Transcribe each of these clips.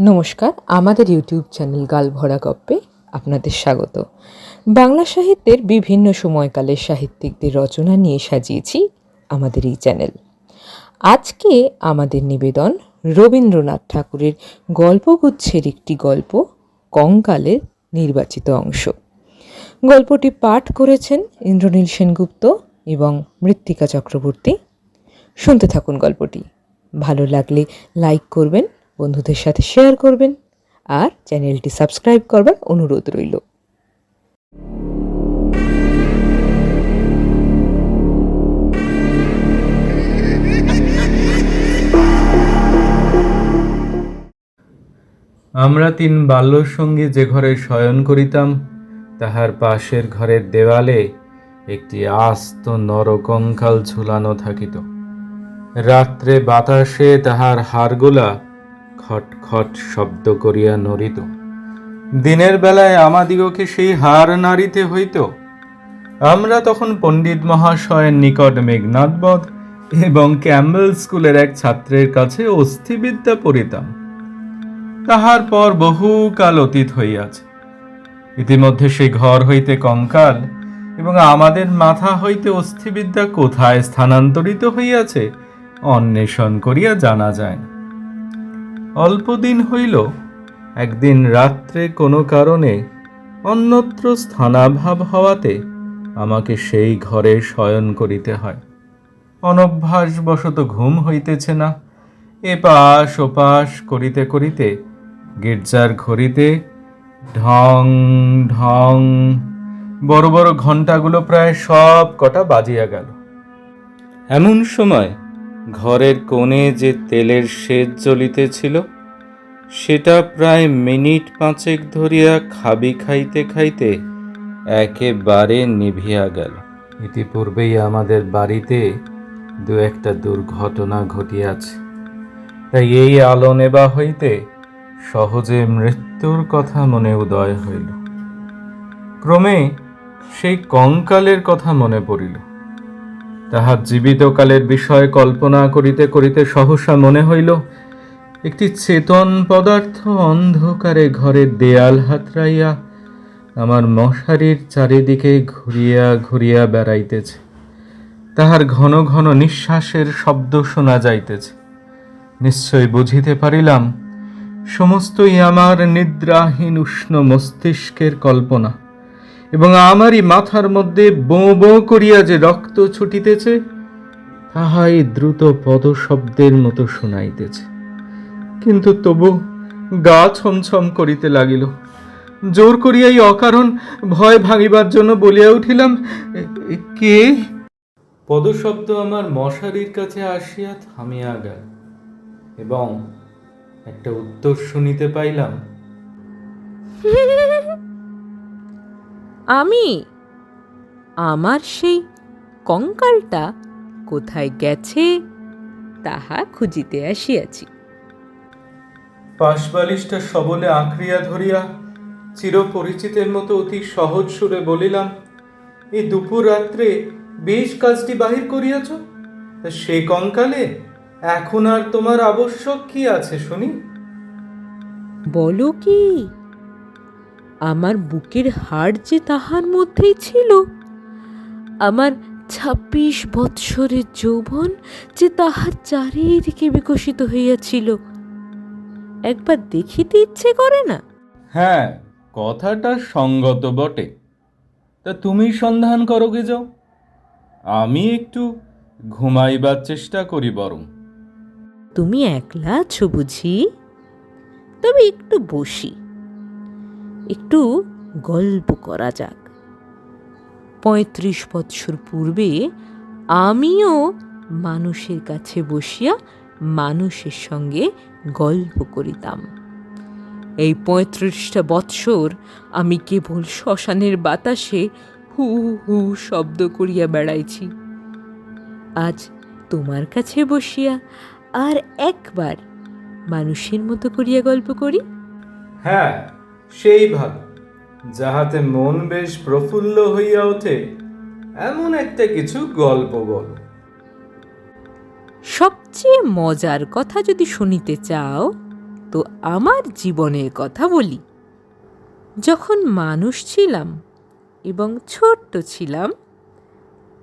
নমস্কার, আমাদের YouTube channel গাল ভরা গপ্পে আপনাদের স্বাগত। বাংলা সাহিত্যের বিভিন্ন সময়কালের সাহিত্যিকদের রচনা নিয়ে সাজিয়েছি আমাদের এই চ্যানেল। আজকে আমাদের নিবেদন রবীন্দ্রনাথ ঠাকুরের গল্পগুচ্ছের একটি গল্প, কঙ্কালের নির্বাচিত অংশ। গল্পটি পাঠ করেছেন ইন্দ্রনীল সেনগুপ্ত এবং মৃত্তিকা চক্রবর্তী। শুনতে থাকুন গল্পটি। ভালো লাগলে লাইক করবেন বন্ধুদের সাথে শেয়ার করবেন আর চ্যানেলটি সাবস্ক্রাইব করবার অনুরোধ রইল। আমরা তিন বাল্যসঙ্গী যে ঘরে শয়ন করিতাম, তাহার পাশের ঘরের দেওয়ালে একটি আস্ত নরকঙ্কাল ঝুলানো থাকিত। রাত্রে বাতাসে তাহার হাড়গোলা খট খট শব্দ করিয়া নড়িত। দিনের বেলায় আমাদিগকে সেই হার নাড়িতে হইত। আমরা তখন পণ্ডিত মহাশয়ের নিকট মেঘনাথবধ এবং ক্যাম্বেল স্কুলের এক ছাত্রের কাছে অস্থিবিদ্যা পড়িতাম। তাহার পর বহু কাল অতীত হইয়াছে। ইতিমধ্যে সেই ঘর হইতে কঙ্কাল এবং আমাদের মাথা হইতে অস্থিবিদ্যা কোথায় স্থানান্তরিত হইয়াছে অন্বেষণ করিয়া জানা যায় না। অল্পদিন হইল, একদিন রাত্রে কোনো কারণে অন্যত্র স্থানাভাব হওয়াতে আমাকে সেই ঘরে শয়ন করিতে হয়। অনভ্যাসবশত ঘুম হইতেছে না। এপাশ ওপাশ করিতে করিতে গির্জার ঘড়িতে ঢং ঢং, বড় বড় ঘন্টাগুলো প্রায় সব কটা বাজিয়া গেল। এমন সময় ঘরের কোণে যে তেলের সেজ জ্বলিতেছিল, সেটা প্রায় মিনিট পাঁচেক ধরিয়া খাবি খাইতে খাইতে একেবারে নিভিয়া গেল। ইতিপূর্বেই আমাদের বাড়িতে দু একটা দুর্ঘটনা ঘটিয়াছে। তাই এই আলো নেবা হইতে সহজে মৃত্যুর কথা মনে উদয় হইল। ক্রমে সেই কঙ্কালের কথা মনে পড়িল। তাহার জীবিতকালের বিষয় কল্পনা করিতে করিতে সহসা মনে হইল, একটি চেতন পদার্থ অন্ধকারে ঘরের দেয়াল হাতড়াইয়া আমার মশারির চারিদিকে ঘুরিয়া ঘুরিয়া বেড়াইতেছে। তাহার ঘন ঘন নিঃশ্বাসের শব্দ শোনা যাইতেছে। নিশ্চয় বুঝিতে পারিলাম, সমস্তই আমার নিদ্রাহীন উষ্ণ মস্তিষ্কের কল্পনা। এবং আমারই মাথার মধ্যে বোঁ বোঁ করিয়া যে রক্ত ছুটিতেছে, তাহাই দ্রুত পদশব্দের মতো শোনাইতেছে। কিন্তু তবু গা ছমছম করিতে লাগিল। জোর করিয়াই অকারণ ভয় ভাঙিবার জন্য বলিয়া উঠিলাম, "এ- এ- কে? পদশব্দ আমার মশারির কাছে আসিয়া থামিয়া গেল এবং একটা উত্তর শুনিতে পাইলাম আমি। আমার সেই কঙ্কালটা কোথায় গেছে তাহা খুঁজিতে আসিয়াছি। পাশবালিশটা সবলে আঁকড়িয়া ধরিয়া চিরপরিচিতের মতো অতি সহজ সুরে বলিলাম এই দুপুর রাত্রে বেশ কাজটি বাহির করিয়াছ? তা সে কঙ্কালে এখন আর তোমার আবশ্যক কি আছে শুনি? বলো কি? আমার বুকের হাড় যে তাহার মধ্যেই ছিল। আমার ছাব্বিশ বৎসরের যৌবন যে তাহার চারিদিকে বিকশিত হইয়াছিল। একবার দেখিতে ইচ্ছে করে না? হ্যাঁ কথাটা সঙ্গত বটে। তা তুমি সন্ধান করো গে যাও? আমি একটু ঘুমাইবার চেষ্টা করি বরং। তুমি একলা আছো বুঝি? তবে একটু বসি। একটু গল্প করা যাক। পঁয়ত্রিশ বৎসর পূর্বে আমিও মানুষের কাছে বসিয়া মানুষের সঙ্গে গল্প করিতাম। এই পঁয়ত্রিশটা বৎসর আমি কেবল শ্মশানের বাতাসে হু হু শব্দ করিয়া বেড়াইছি। আজ তোমার কাছে বসিয়া আর একবার মানুষের মতো করিয়া গল্প করি। হ্যাঁ সেই ভালো যাহাতে মন বেশ প্রফুল্ল হইয়া ওঠে, এমন একটা কিছু গল্প বলো। সবচেয়ে মজার কথা যদি শুনিতে চাও, তো আমার জীবনের কথা বলি। যখন মানুষ ছিলাম এবং ছোট্ট ছিলাম,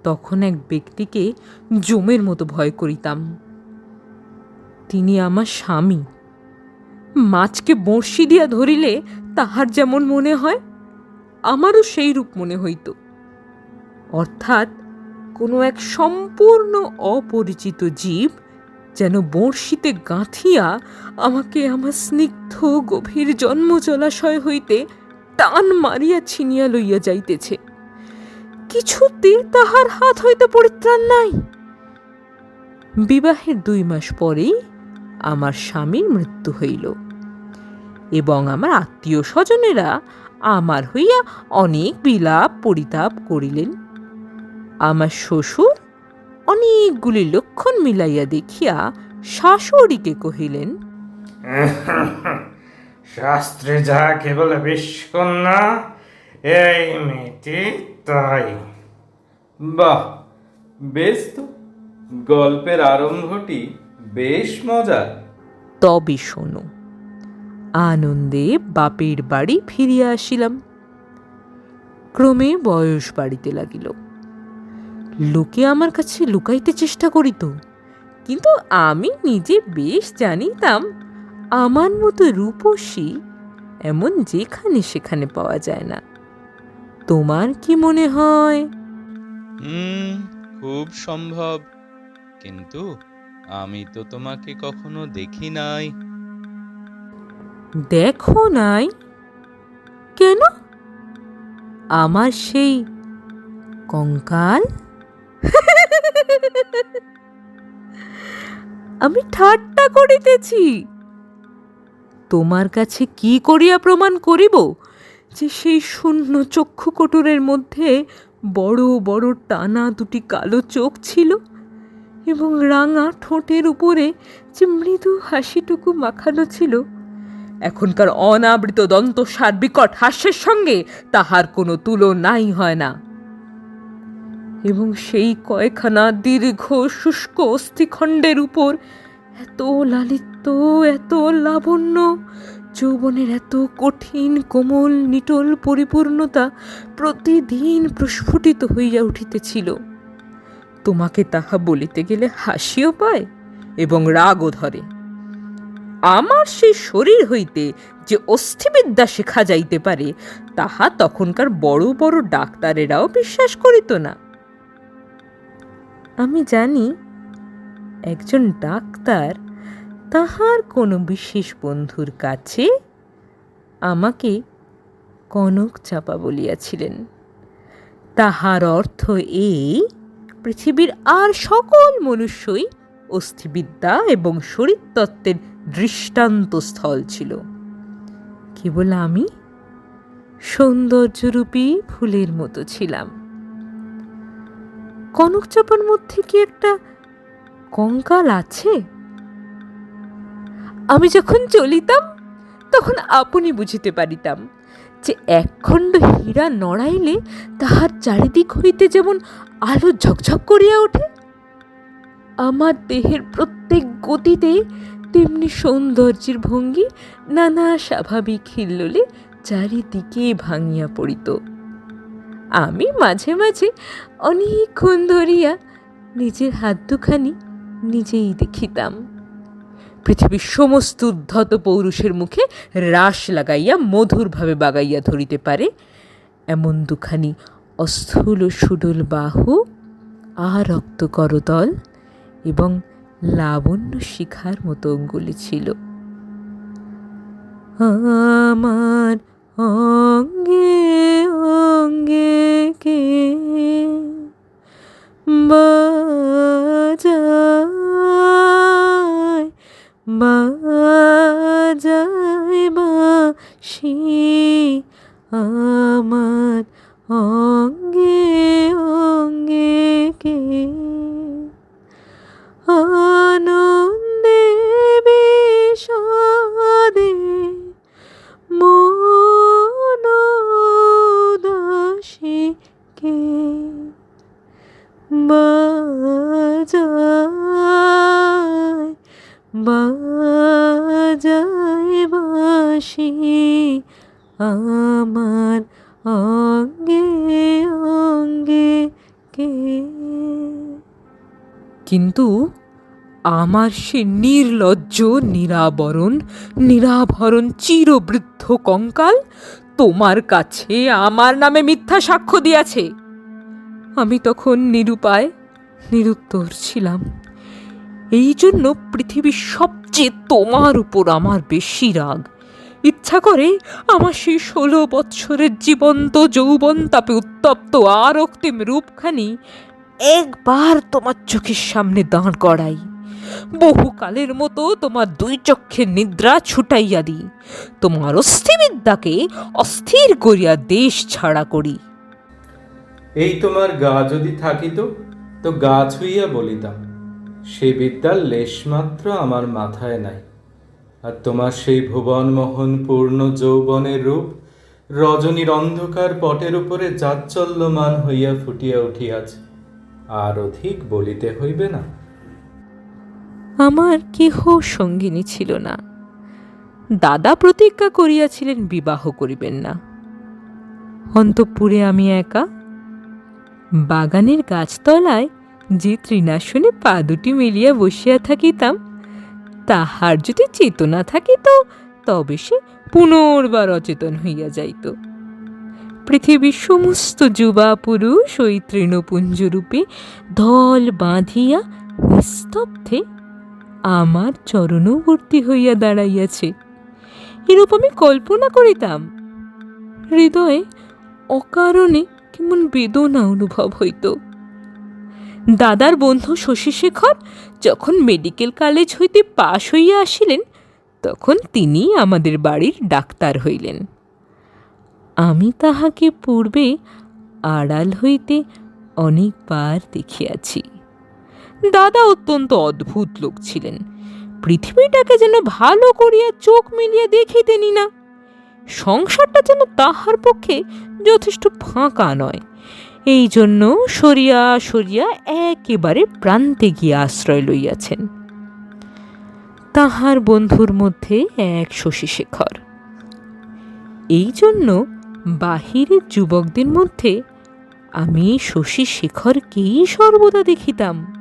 তখন এক ব্যক্তিকে জমের মতো ভয় করিতাম। তিনি আমার স্বামী। মাছকে বড়শি দিয়া ধরিলে তাহার যেমন মনে হয়, আমারও সেই রূপ মনে হইত। অর্থাৎ কোনো এক সম্পূর্ণ অপরিচিত জীব যেন বড়শিতে গাঁথিয়া আমাকে আমার স্নিগ্ধ, গভীর জন্ম জলাশয় হইতে টান মারিয়া ছিনিয়া লইয়া যাইতেছে। কিছুতে তাহার হাত হইতে পরিত্রাণ নাই। বিবাহের দুই মাস পরেই আমার স্বামীর মৃত্যু হইল। এবং আমার আত্মীয় স্বজনেরা আমার হইয়া অনেক বিলাপ পরিতাপ করিলেন। আমার শ্বশুর অনেকগুলি লক্ষণ মিলাইয়া দেখিয়া শাশুড়িকে কহিলেন শাস্ত্রে যা কেবল বিষ্কন্যা এই মেয়েটি তাই। বাহ বেশ তো। গল্পের আরম্ভটি বেশ মজার। তবে শোনো আনন্দে বাপের বাড়ি ফিরিয়া আসিলাম। ক্রমে বয়স বাড়িতে লাগিল। লোকে আমার কাছে লুকাইতে চেষ্টা করিত, কিন্তু আমি নিজে বেশ জানিতাম, আমার মতো রূপসী এমন যেখানে সেখানে পাওয়া যায় না। তোমার কি মনে হয়? খুব সম্ভব। কিন্তু আমি তো তোমাকে কখনো দেখি নাই। দেখো নাই। কেন? আমার সেই কঙ্কাল? আমি ঠাট্টা করিতেছি। তোমার কাছে কি করিয়া প্রমাণ করিব যে সেই শূন্য চক্ষু কোটরের মধ্যে বড় বড় টানা দুটি কালো চোখ ছিল এবং রাঙা ঠোঁটের উপরে যে মৃদু হাসিটুকু মাখানো ছিল? এখনকার অনাবৃত দন্তসার বিকট হাস্যের সঙ্গে তাহার কোনো তুলনাই হয় না। এবং সেই কয়খানা দীর্ঘ শুষ্ক অস্থিখণ্ডের উপর এত লালিত্য, এত লাবণ্য, যৌবনের এত কঠিন, কোমল, নিটল পরিপূর্ণতা প্রতিদিন প্রস্ফুটিত হইয়া উঠিতেছিল। তোমাকে তাহা বলিতে গেলে হাসিও পায় এবং রাগও ধরে। আমার সেই শরীর হইতে যে অস্থিবিদ্যা শেখা যাইতে পারে, তাহা তখনকার বড় বড় ডাক্তারেরাও বিশ্বাস করিত না। আমি জানি, একজন ডাক্তার তাহার কোনো বিশেষ বন্ধুর কাছে আমাকে কনক চাপা বলিয়াছিলেন। তাহার অর্থ এই, পৃথিবীর আর সকল মনুষ্যই অস্থিবিদ্যা এবং শরীরতত্ত্বের দৃষ্টান্তস্থল ছিল। কেবল আমি সৌন্দর্যরূপী ফুলের মতো ছিলাম। কনক চাপার মধ্যে কি একটা কঙ্কাল আছে? আমি যখন চলিতাম, তখন আপনি বুঝিতে পারিতাম যে একখণ্ড হীরা নড়াইলে তাহার চারিদিক হইতে যেমন আলো ঝকঝক করিয়া ওঠে আমার দেহের প্রত্যেক গতিতে তেমনি সৌন্দর্যের ভঙ্গি নানা স্বাভাবিক হিল্লোলে চারিদিকে ভাঙিয়া পড়িত। আমি মাঝে মাঝে অনেকক্ষণ ধরিয়া নিজের হাত দুখানি নিজেই দেখিতাম। পৃথিবীর সমস্ত উদ্ধত পৌরুষের মুখে রাস লাগাইয়া মধুরভাবে বাগাইয়া ধরিতে পারে এমন দুখানি অস্থূল সুডল বাহু আরক্ত করতল এবং লাবণ্য শিখার মতো অঙ্গুলি ছিল। আমার অঙ্গে অঙ্গে কে কিন্তু আমার সে নির্লজ্জ, নিরাবরণ, নিরাভরণ, চিরবৃদ্ধ কঙ্কাল তোমার কাছে আমার নামে মিথ্যা সাক্ষ্য দিয়াছে। আমি তখন নিরুপায়, নিরুত্তর ছিলাম। এই জন্য পৃথিবীর সবচেয়ে তোমার উপর আমার বেশি রাগ। ইচ্ছা করে আমার সেই ষোলো বৎসরের জীবন্ত যৌবন তাপে উত্তপ্ত আর অক্তিম রূপখানি একবার তোমার চোখের সামনে দাঁড় করাই। বহুকালের মতো তোমার দুই চক্ষের নিদ্রা ছুটাইয়া দিই। তোমার অস্থিবিদ্যাকে অস্থির করিয়া দেশ ছাড়া করি। এই তোমার গা যদি থাকিত, তো গা ছুঁইয়া বলিতাম, সে বিদ্যার লেশমাত্র আমার মাথায় নাই। আর তোমার সেই ভুবন মোহন পূর্ণ যৌবনের রূপ, রজনীর অন্ধকার পটের উপরে জাচ্চল্যমান হইয়া ফুটিয়া উঠিয়াছে। আর অধিক বলিতে হইবে না। আমার কেহ সঙ্গিনী ছিল না। দাদা প্রতিজ্ঞা করিয়াছিলেন বিবাহ করিবেন না। অন্তঃপুরে আমি একা। বাগানের গাছতলায় যে তৃণাসনে পা দুটি মিলিয়া বসিয়া থাকিতাম, তাহার যদি চেতনা থাকিত, তবে সে পুনর্বার অচেতন হইয়া যাইত। পৃথিবীর সমস্ত যুবা পুরুষ ওই তৃণপুঞ্জরূপে দল বাঁধিয়া নিস্তব্ধে আমার চরণবর্তী হইয়া দাঁড়াইয়াছে। এরূপ আমি কল্পনা করিতাম। হৃদয়ে অকারণে কেমন বেদনা অনুভব হইত। দাদার বন্ধু শশীশেখর যখন মেডিকেল কলেজ হইতে পাশ হইয়া আসিলেন, তখন তিনি আমাদের বাড়ির ডাক্তার হইলেন। আমি তাহাকে পূর্বে আড়াল হইতে অনেকবার দেখিয়াছি। দাদা অত্যন্ত অদ্ভুত লোক ছিলেন। পৃথিবীটাকে যেন ভালো করিয়া চোখ মিলিয়ে দেখিতেনি না সংসারটা যেন তাহার পক্ষে যথেষ্ট ফাঁকা নয়। এই জন্য সরিয়া সরিয়া একেবারে প্রান্তে গিয়ে আশ্রয় লইয়াছেন। তাহার বন্ধুর মধ্যে এক শশীশেখর এই জন্য বাহিরের যুবকদের মধ্যে আমি শশী শেখরকেই সর্বদা দেখিতাম।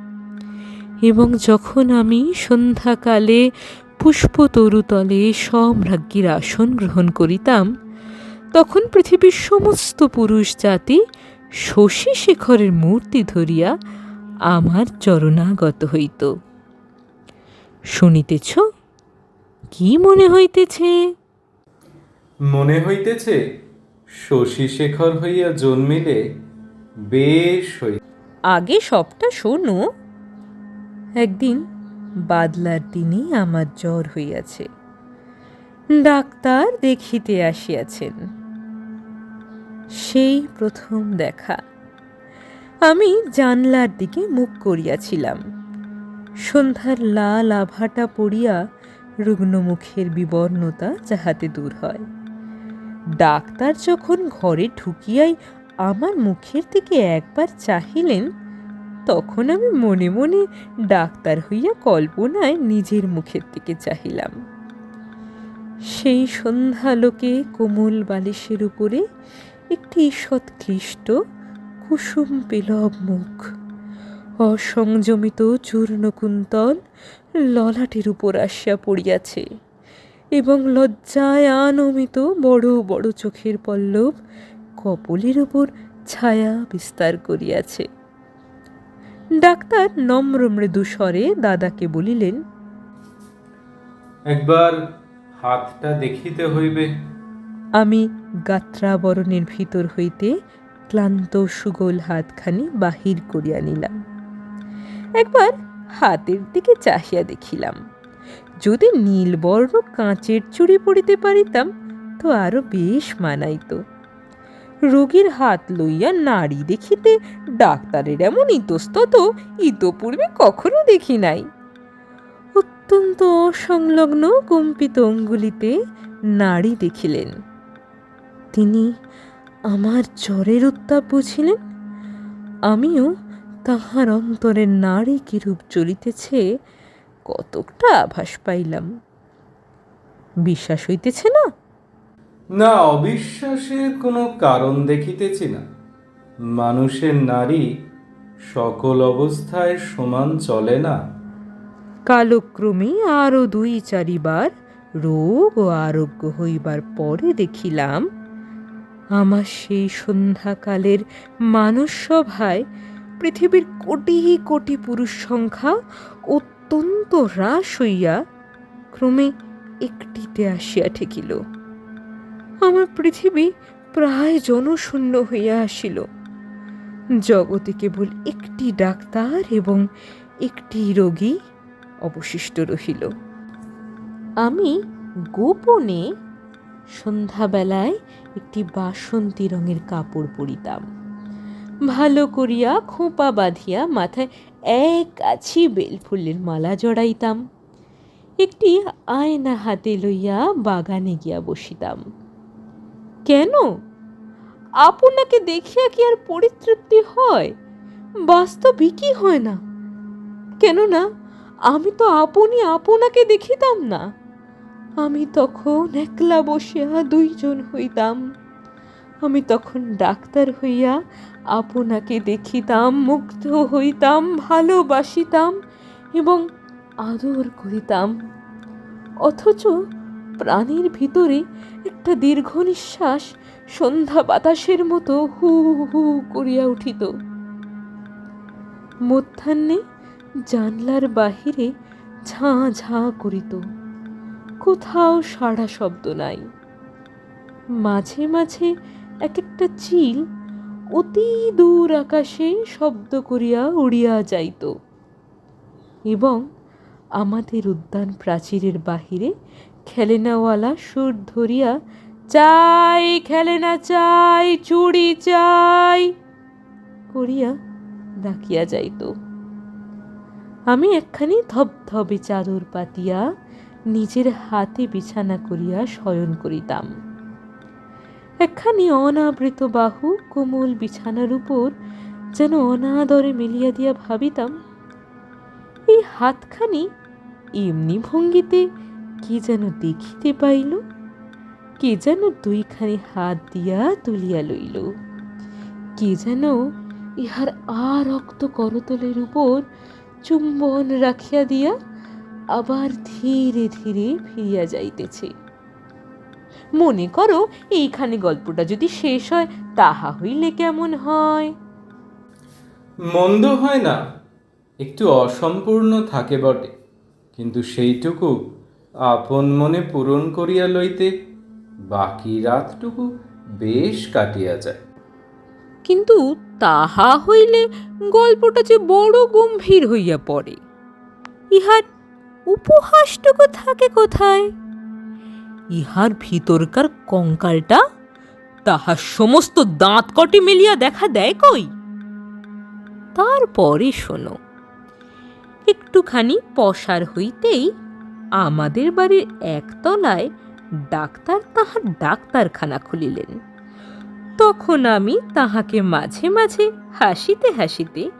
এবং যখন আমি সন্ধ্যাকালে পুষ্পতরুতলে সম্রাজ্ঞীর আসন গ্রহণ করিতাম, তখন পৃথিবীর সমস্ত পুরুষ জাতি শশী শেখরের মূর্তি ধরিয়া আমার চরণাগত হইত। শুনিতেছ? কি মনে হইতেছে? মনে হইতেছে শশী শেখর হইয়া জন্মিলে বেশ হই আগে সবটা শোনো। একদিন বাদলার দিনে আমার জ্বর হইয়াছে। ডাক্তার দেখিতে আসিয়াছেন। সেই প্রথম দেখা। আমি জানলার দিকে মুখ করিয়াছিলাম। সন্ধ্যার লাল আভাটা পড়িয়া রুগ্ন মুখের বিবর্ণতা যাহাতে দূর হয়। ডাক্তার যখন ঘরে ঢুকিয়াই আমার মুখের দিকে একবার চাহিলেন, তখন আমি মনে মনে ডাক্তার হইয়া কল্পনায় নিজের মুখের দিকে চাহিলাম। সেই সন্ধ্যালোকে কোমল বালিশের উপরে একটি ঈষৎ ক্লিষ্ট কুসুম পেলব মুখ, অসংযমিত চূর্ণকুন্তল ললাটের উপর আসিয়া পড়িয়াছে। এবং লজ্জায় আনমিত বড় বড় চোখের পল্লব কপলের উপর ছায়া বিস্তার করিয়াছে। ডাক্তার নম্র মৃদু স্বরে দাদাকে বলিলেন একবার হাতটা দেখিতে হইবে। আমি গাত্রাবরণের ভিতর হইতে ক্লান্ত সুগোল হাতখানি বাহির করিয়া নিলাম। একবার হাতের দিকে চাহিয়া দেখিলাম। যদি নীলবর্ণ কাঁচের চুড়ি পরিতে পারিতাম, তো আরও বেশ মানাইত। রোগীর হাত লইয়া নাড়ি দেখিতে ডাক্তারের এমন ইতস্তত ইতপূর্বে কখনো দেখি নাই। অত্যন্ত অসংলগ্ন কম্পিত অঙ্গুলিতে নাড়ি দেখিলেন। তিনি আমার জ্বরের উত্তাপ বুঝিলেন। আমিও তাহার অন্তরের নারী কিরূপ চলিতেছে কতকটা আভাস পাইলাম। বিশ্বাস হইতেছে না? না অবিশ্বাসের কোনো কারণ দেখিতেছি না। মানুষের নারী সকল অবস্থায় সমান চলে না। কালক্রমে আরও দুই চারিবার রোগ ও আরোগ্য হইবার পরে দেখিলাম আমার সেই সন্ধ্যাকালের মানুষ সভায় পৃথিবীর কোটি কোটি পুরুষ সংখ্যা অত্যন্ত হ্রাস হইয়া ক্রমে একটিতে আসিয়া ঠেকিল। আমার পৃথিবী প্রায় জনশূন্য হইয়া আসিল। জগতে কেবল একটি ডাক্তার এবং একটি রোগী অবশিষ্ট রহিল। আমি গোপনে সন্ধ্যাবেলায় একটি বাসন্তী রঙের কাপড় পরিতাম। ভালো করিয়া খোঁপা বাঁধিয়া মাথায় এক আছি বেলফুলের মালা জড়াইতাম। একটি আয়না হাতে লইয়া বাগানে গিয়া বসিতাম। কেন? আপনাকে দেখিয়া কি আর পরিতৃপ্তি হয়? বাস্তবিকই কি হয় না? কেননা, আমি তো আপনি আপনাকে দেখিতাম না। আমি তখন একলা বসিয়া দুইজন হইতাম। আমি তখন ডাক্তার হইয়া আপনাকে দেখিতাম, মুগ্ধ হইতাম, ভালোবাসিতাম এবং আদর করিতাম। অথচ প্রাণীর ভিতরে একটা দীর্ঘ নিঃশ্বাস সন্ধ্যা বাতাসের মতো হু হু করিয়া উঠিত। মধ্যাহ্নে জানলার বাহিরে ঝাঁ ঝাঁ করিত। কোথাও সাড়া শব্দ নাই। মাঝে মাঝে এক একটা চিল অতি দূর আকাশে শব্দ করিয়া উড়িয়া যাইত। এবং আমাদের উদ্যান প্রাচীরের বাহিরে খেলেনাওয়ালা সুর ধরিয়া, চাই খেলেনা, চাই, চুড়ি চাই করিয়া ডাকিয়া যাইত। আমি একখানি ধবধবে চাদর পাতিয়া, নিজের হাতে বিছানা করিয়া শয়ন করিতাম। একখানি অনাবৃত বাহু কোমল বিছানার উপর যেন অনাদরে মেলিয়া দিয়া ভাবিতাম, এই হাতখানি এমনি ভঙ্গিতে কি যেন দেখিতে পাইল, কে যেন দুইখানি হাত দিয়া তুলিয়া লইল, কে যেন ইহার আর রক্ত করতলের উপর চুম্বন রাখিয়া দিয়া আবার ধীরে ধীরে ফিরিয়া যাইতেছে। মনে করো এইখানে গল্পটা যদি শেষ হয় তাহা হইলে কেমন হয়? মন্দ হয় না একটু অসম্পূর্ণ থাকে বটে। কিন্তু সেইটুকু আপন মনে পূরণ করিয়া লইতে বাকি রাতটুকু বেশ কাটিয়া যায়। কিন্তু তাহা হইলে গল্পটা যে বড় গম্ভীর হইয়া পড়ে। ইহার উপহাসটুকু থাকে কোথায়? ইহার ভিতরকার কঙ্কালটা? তাহার সমস্ত দাঁত কটি মেলিয়া দেখা দেয় কই? তারপরে শোনো, একটুখানি পসার হইতেই আমাদের বাড়ির একতলায় ডাক্তার তাহার ডাক্তারখানা খুলিলেন। তখন আমি তাহাকে মাঝে মাঝে হাসিতে হাসিতে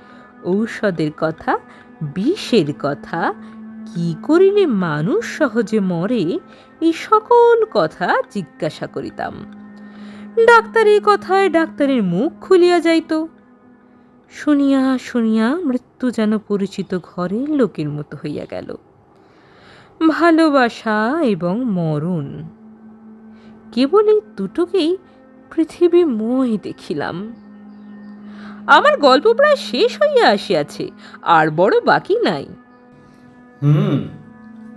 ঔষধের কথা, বিষের কথা কি করিলে মানুষ সহজে মরে? এই সকল কথা জিজ্ঞাসা করিতাম। ডাক্তার ডাক্তারের কথায় ডাক্তারের মুখ খুলিয়া যাইত। শুনিয়া শুনিয়া মৃত্যু যেন পরিচিত ঘরের লোকের মতো হইয়া গেল। ভালোবাসা এবং মরণ। কেবল এই দুটোকেই পৃথিবীময় দেখিলাম। আমার গল্প প্রায় শেষ হইয়া আসিয়াছে, আর বড় বাকি নাই। হুম,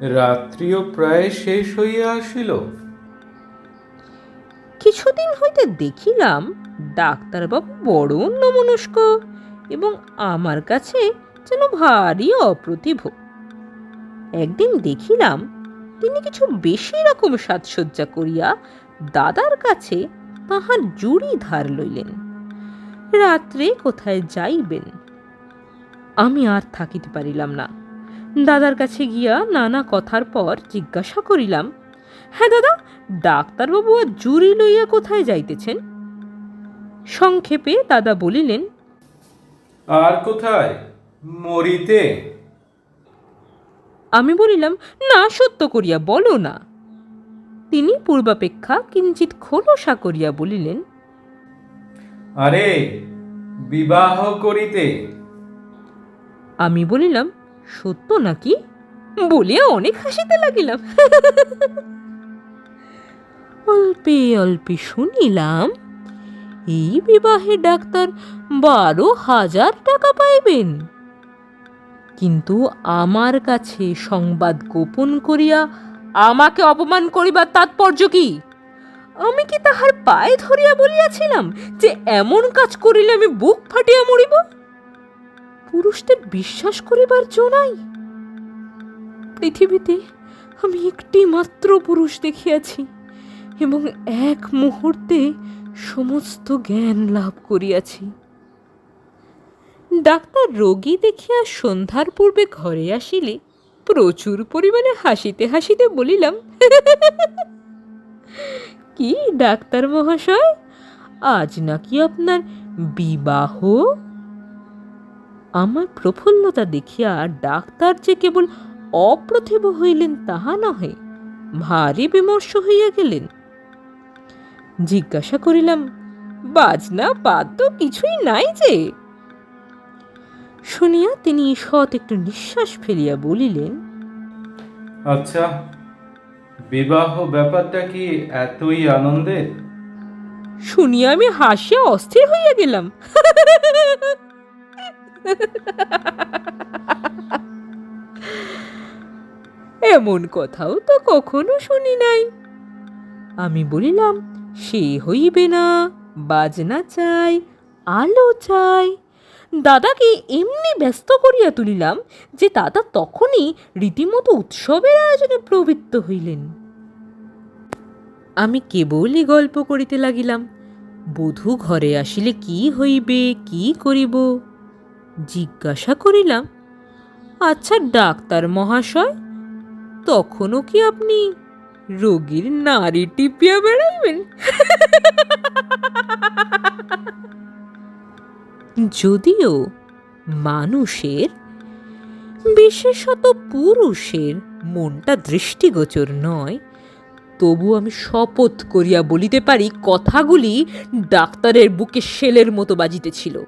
রাত্রিও প্রায় শেষ হইয়া আসিল। কিছুদিন হইতে দেখিলাম ডাক্তারবাবু বড় অন্যমনস্ক এবং আমার কাছে যেন ভারী অপ্রতিভ। একদিন দেখিলাম তিনি কিছু বেশি রকম সাজসজ্জা করিয়া দাদার কাছে তাহার জুড়ি ধার লইলেন। রাত্রে কোথায় যাইবেন? আমি আর থাকিতে পারিলাম না। দাদার কাছে গিয়া নানা কথার পর জিজ্ঞাসা করিলাম হ্যাঁ দাদা ডাক্তারবাবু আর জুরি লইয়া কোথায় যাইতেছেন? সংক্ষেপে দাদা বলিলেন আর কোথায়? মরিতে? আমি বলিলাম না সত্য করিয়া বলো না। তিনি পূর্বাপেক্ষা কিঞ্চিত খোলসা করিয়া বলিলেন আরে বিবাহ করিতে? আমি বলিলাম সত্য নাকি? বলিয়া অনেক হাসিতে লাগিলাম। অল্পে অল্পে শুনিলাম, এই বিবাহে ডাক্তার বারো হাজার টাকা পাইবেন। কিন্তু আমার কাছে সংবাদ গোপন করিয়া আমাকে অপমান করিবার তাৎপর্য কি? আমি কি তাহার পায়ে ধরিয়া বলিয়াছিলাম যে এমন কাজ করিলে আমি বুক ফাটিয়া মরিব? পুরুষদের বিশ্বাস করিবার জো নাই? পৃথিবীতে আমি একটি মাত্র পুরুষ দেখিয়াছি, এবং এক মুহূর্তে সমস্ত জ্ঞান লাভ করিয়াছি। ডাক্তার রোগী দেখিয়া সন্ধ্যার পূর্বে ঘরে আসিলে প্রচুর পরিমাণে হাসিতে হাসিতে বলিলাম, কি ডাক্তার মহাশয়, আজ নাকি আপনার বিবাহ? আমার প্রফুল্লতা দেখিয়া ডাক্তার যে কেবল অপ্রতিভ হইলেন তাহা নহে ভারী বিমর্ষ হইয়া গেলেন। জিজ্ঞাসা করিলাম বাজনা বাদ্য কিছুই নাই যে? শুনিয়া তিনি সৎ একটু নিঃশ্বাস ফেলিয়া বলিলেন আচ্ছা বিবাহ ব্যাপারটা কি এতই আনন্দের? শুনিয়া আমি হাসিয়া অস্থির হইয়া গেলাম। এমন কথাও তো কখনো শুনি নাই। আমি বলিলাম, সে হইবে না, বাজনা চাই, আলো চাই। দাদাকে এমনি ব্যস্ত করিয়া তুলিলাম যে দাদা তখনই রীতিমতো উৎসবের আয়োজনে প্রবৃত্ত হইলেন। আমি কেবলই গল্প করিতে লাগিলাম, বধূ ঘরে আসিলে কি হইবে, কি করিব? জিজ্ঞাসা করিলাম আচ্ছা ডাক্তার মহাশয়, তখনও কি আপনি রোগীর নারী টিপিয়া বেড়াইবেন? যদিও মানুষের, বিশেষত পুরুষের, মনটা দৃষ্টিগোচর নয়, তবু আমি শপথ করিয়া বলিতে পারি কথাগুলি ডাক্তারের বুকে শেলের মতো বাজিতেছিল।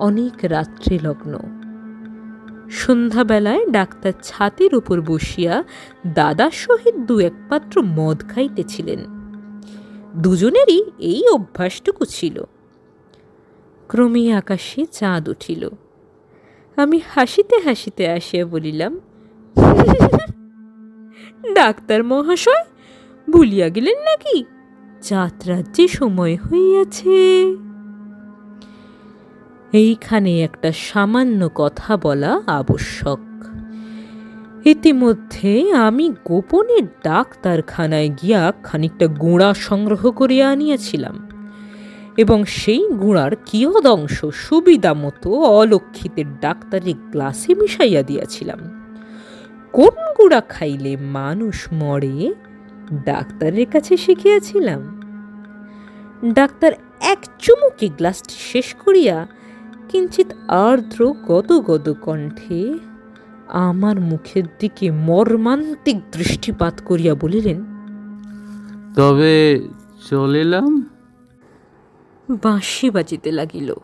অনেক রাত্রে লগ্ন। সন্ধ্যাবেলায় ডাক্তার ছাতির উপর বসিয়া দাদার সহিত দু এক পাত্র মদ খাইতেছিলেন। দুজনেরই এই অভ্যাসটুকু ছিল। ক্রমে আকাশে চাঁদ উঠিল। আমি হাসিতে হাসিতে আসিয়া বলিলাম, ডাক্তার মহাশয়, ভুলিয়া গেলেন নাকি? যাত্রার যে সময় হইয়াছে। এইখানে একটা সামান্য কথা বলা আবশ্যক। ইতিমধ্যে আমি গোপনে ডাক্তারখানায় গিয়া খানিকটা গুঁড়া সংগ্রহ করিয়া আনিয়াছিলাম এবং সেই গুঁড়ার কিয়দ অংশ সুবিধা মতো অলক্ষিতের ডাক্তারের গ্লাসে মিশাইয়া দিয়াছিলাম। কোন গুঁড়া খাইলে মানুষ মরে? ডাক্তারের কাছে শিখিয়াছিলাম। ডাক্তার এক চুমুকে গ্লাসটি শেষ করিয়া কিঞ্চিত আর্দ্র গদ গদ কণ্ঠে আমার মুখের দিকে মর্মান্তিক দৃষ্টিপাত করিয়া বলিলেন তবে চলিলাম। বাঁশি বাজিতে লাগিল।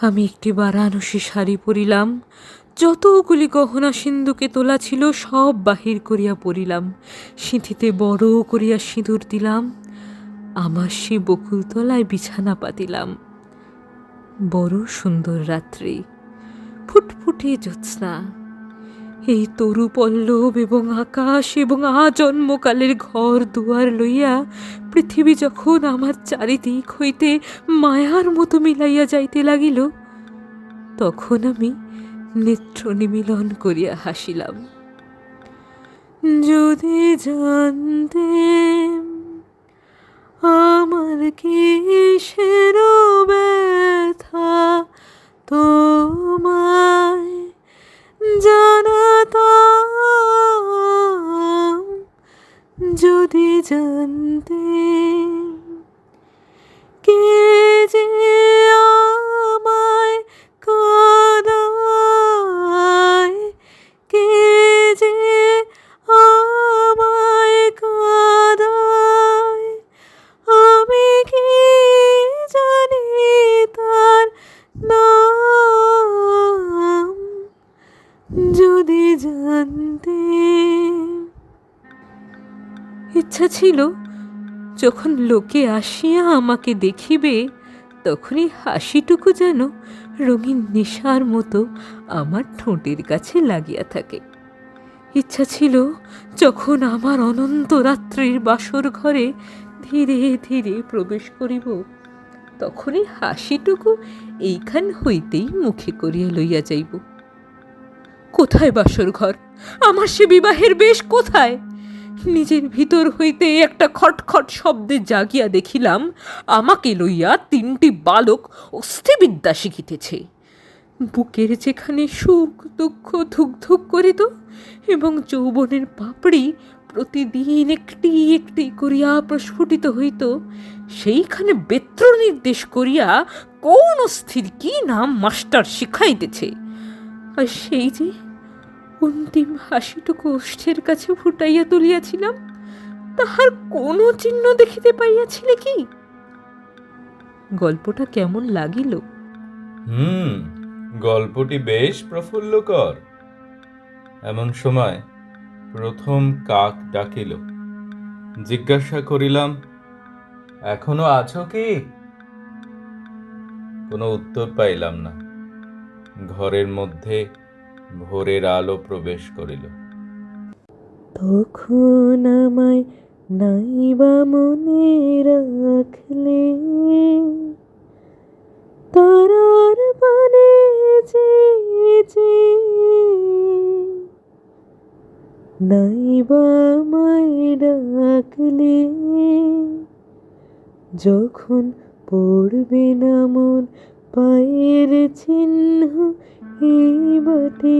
আমি একটি বারাণসী শাড়ি পরিলাম যতগুলি গহনা সিন্ধুকে তোলা ছিল সব বাহির করিয়া পরিলাম সিঁথিতে বড় করিয়া সিঁদুর দিলাম আমার সে বকুলতলায় বিছানা পাতিলাম। বড় সুন্দর রাত্রি। ফুটফুটে জ্যোৎস্না। এই তরু পল্লব এবং আকাশ এবং আজন্মকালের ঘর দুয়ার লইয়া পৃথিবী যখন আমার চারিদিক হইতে মায়ার মতো মিলাইয়া যাইতে লাগিল, তখন আমি নেত্র নিমিলন করিয়া হাসিলাম। যদি জানতে আমার কিসের ব্যথা তোমায় জানাতাম যদি জানতে যখন লোকে আসিয়া আমাকে দেখিবে, তখনই হাসিটুকু যেন রঙিন নেশার মতো আমার ঠোঁটের কাছে লাগিয়া থাকে। ইচ্ছা ছিল যখন আমার অনন্ত রাত্রির বাসর ঘরে ধীরে ধীরে প্রবেশ করিব, তখনই হাসিটুকু এইখান হইতেই মুখে করিয়া লইয়া যাইব। কোথায় বাসর ঘর? আমার সে বিবাহের বেশ কোথায়? নিজের ভিতর হইতে একটা খটখট শব্দে জাগিয়া দেখিলাম, আমাকে লইয়া তিনটি বালক অস্থিবিদ্যা শিখিতেছে। বুকের যেখানে সুখ, দুঃখ, ধুক ধুক করিত এবং যৌবনের পাপড়ি প্রতিদিন একটি একটি করিয়া প্রস্ফুটিত হইত, সেইখানে বেত্র নির্দেশ করিয়া কোন অস্থির কি নাম মাস্টার শিখাইতেছে। আর সেই যে অন্তিম হাসিটুকু ওষ্ঠের কাছে ফুটাইয়া তুলিয়াছিলাম, তাহার কোনো চিহ্ন দেখিতে পাইয়াছিলে কি? গল্পটা কেমন লাগিল? হুম, গল্পটি বেশ প্রফুল্লকর। এমন সময় প্রথম কাক ডাকিল। জিজ্ঞাসা করিলাম, এখনও আছো কি? কোনো উত্তর পাইলাম না। ঘরের মধ্যে ভোরের আলো প্রবেশ করিল। তখন আমায় নাইবা মনে রাখলে, তারার বানে যে যে নাইবা আমায় ডাকলে, যখন পড়বে না মন, পায়ের চিহ্ন hibati